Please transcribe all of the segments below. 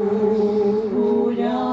Гуляла,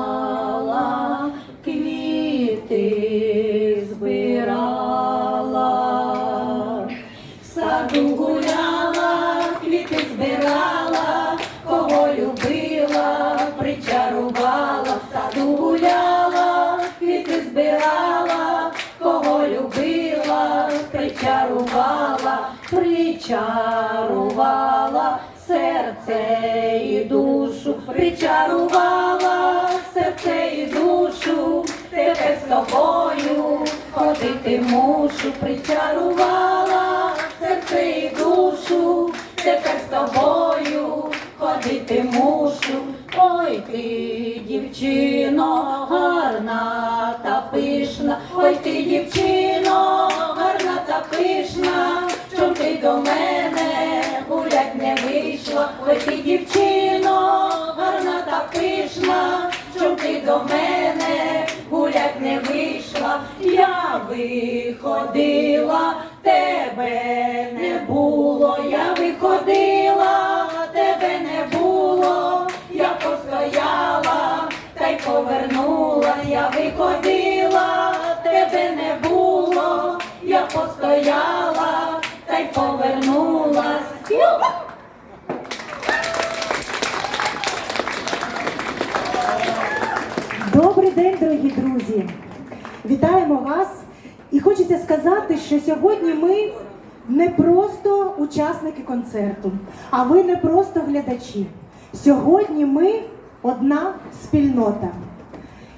причарувала серце і душу, тепер з тобою ходити мушу, причарувала серце і душу, тепер з тобою ходити мушу. Ой ти, дівчино, гарна та пишна, ой ти, дівчино, гарна та пишна, що ти до мене гулять не вийшла, ой ти, дівчино, до мене гулять не вийшла, я виходила, тебе не було, я виходила, тебе не було, я постояла, та й повернулась, я виходила, тебе не було, я постояла, та й повернулась. Друзі! Вітаємо вас! І хочеться сказати, що сьогодні ми не просто учасники концерту, а ви не просто глядачі. Сьогодні ми одна спільнота.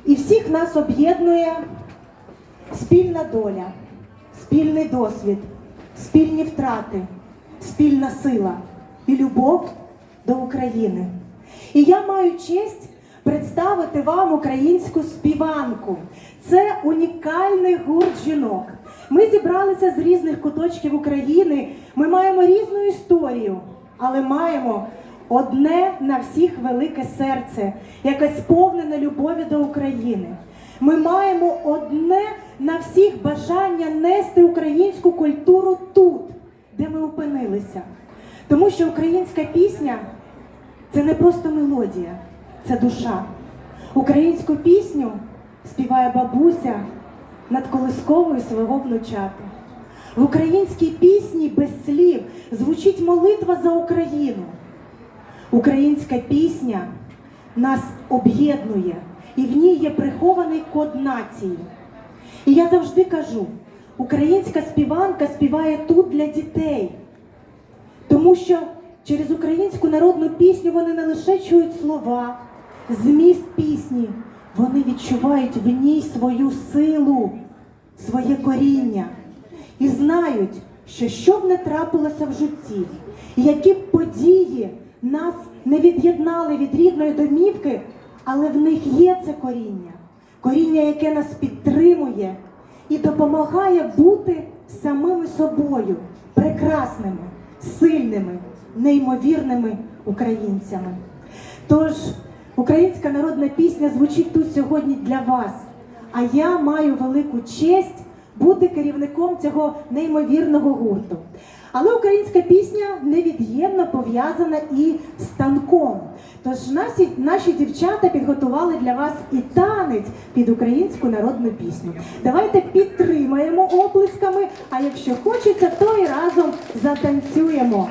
І всіх нас об'єднує спільна доля, спільний досвід, спільні втрати, спільна сила і любов до України. І я маю честь представити вам українську співанку. Це унікальний гурт жінок. Ми зібралися з різних куточків України. Ми маємо різну історію, але маємо одне на всіх велике серце, яке сповнене любові до України. Ми маємо одне на всіх бажання нести українську культуру тут, де ми опинилися. Тому що українська пісня це не просто мелодія, це душа. Українську пісню співає бабуся над колисковою свого внучати. В українській пісні без слів звучить молитва за Україну. Українська пісня нас об'єднує, і в ній є прихований код нації. І я завжди кажу: українська співанка співає тут для дітей. Тому що через українську народну пісню вони не лише чують слова, зміст пісні, вони відчувають в ній свою силу, своє коріння. І знають, що що б не трапилося в житті, які б події нас не від'єднали від рідної домівки, але в них є це коріння, коріння, яке нас підтримує і допомагає бути самими собою, прекрасними, сильними, неймовірними українцями. Тож українська народна пісня звучить тут сьогодні для вас. А я маю велику честь бути керівником цього неймовірного гурту. Але українська пісня невід'ємно пов'язана і з танком. Тож наші, наші дівчата підготували для вас і танець під українську народну пісню. Давайте підтримаємо оплесками, а якщо хочеться, то і разом затанцюємо.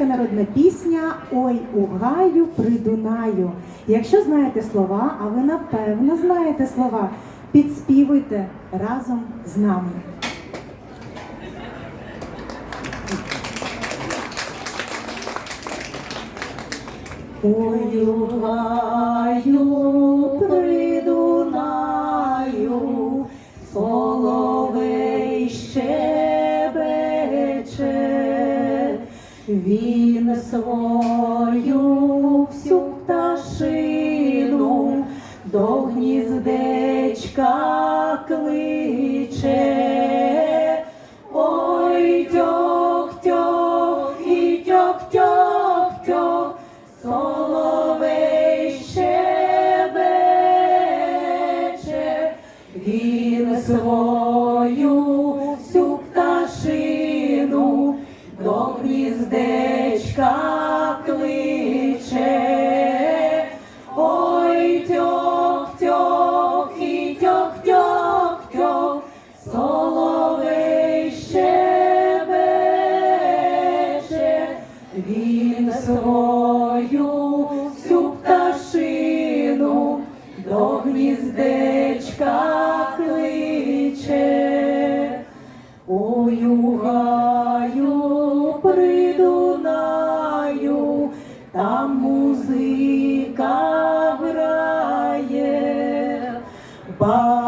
Українська народна пісня Ой у гаю при Дунаю. Якщо знаєте слова, а ви напевно знаєте слова, підспівуйте разом з нами. Ой у гаю при Дунаю, соловей so Bye.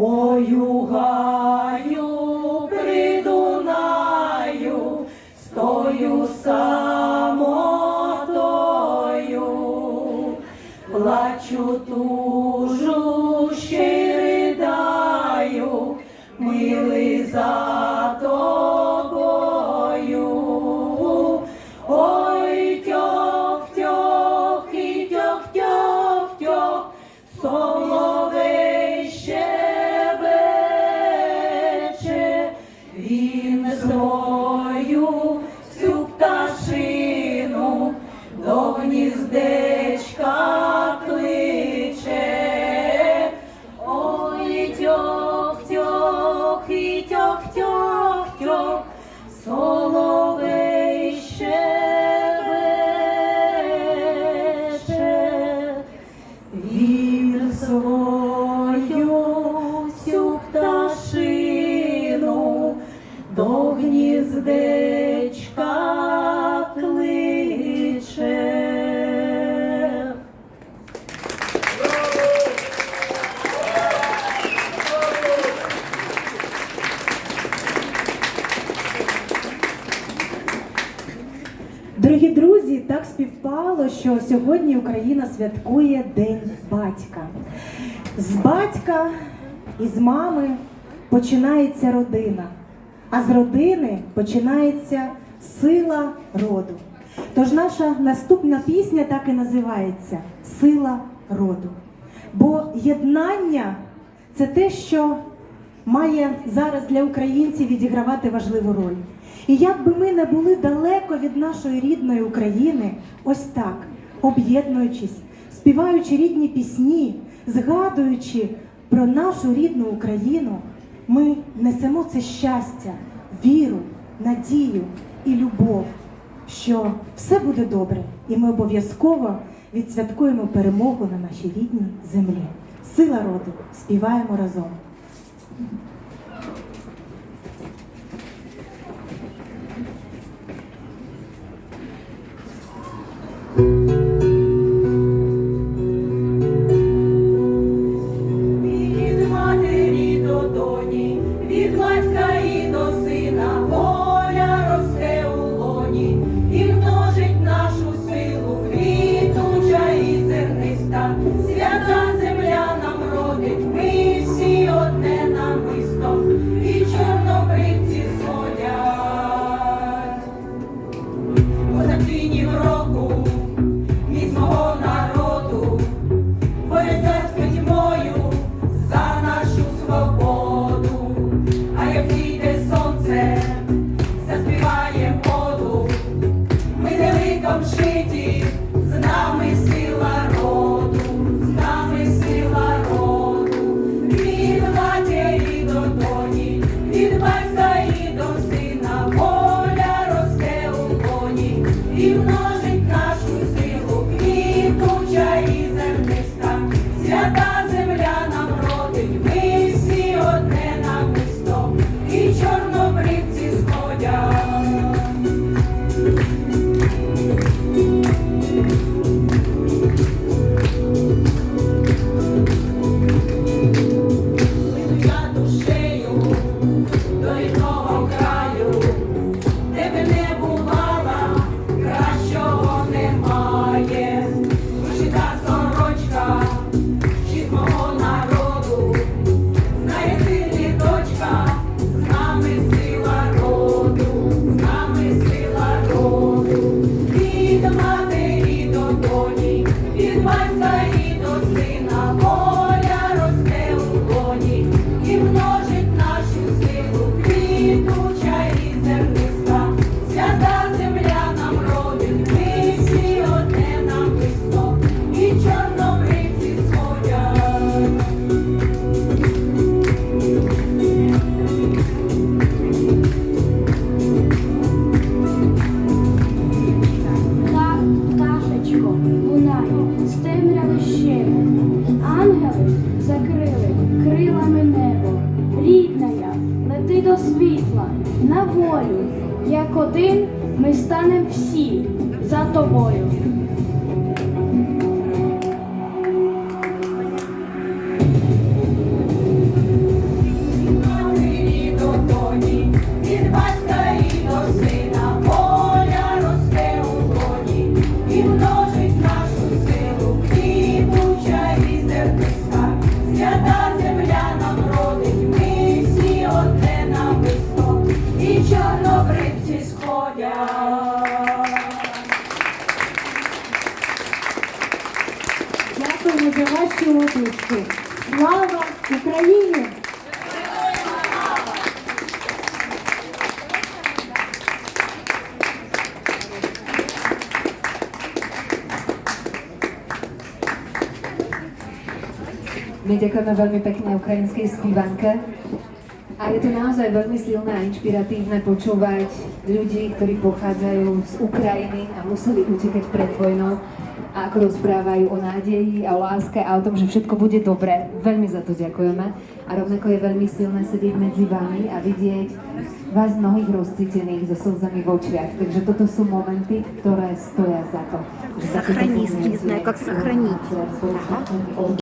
Ой, so що сьогодні Україна святкує День батька. З батька і з мами починається родина, а з родини починається сила роду. Тож наша наступна пісня так і називається Сила роду. Бо єднання це те, що має зараз для українців відігравати важливу роль. І як би ми не були далеко від нашої рідної України, ось так, об'єднуючись, співаючи рідні пісні, згадуючи про нашу рідну Україну, ми несемо це щастя, віру, надію і любов, що все буде добре, і ми обов'язково відсвяткуємо перемогу на нашій рідній землі. Сила роду співаємо разом. синім роком. you. до світла, на волю, як один ми станемо всі за тобою. spievame veľmi pekne ukrajinskej spívanke. A je to naozaj veľmi silné a inšpiratívne počúvať ľudí, ktorí pochádzajú z Ukrajiny a museli utekať pred vojnou a ako rozprávajú o nádeji a o láske a o tom, že všetko bude dobré. Veľmi za to ďakujeme. A rovnako je veľmi silné sedieť medzi vami a vidieť vás mnohých rozcítených so slzami v očiach. Takže toto sú momenty, ktoré stoja za to. Zachrániť, nie znám, jak zachrániť.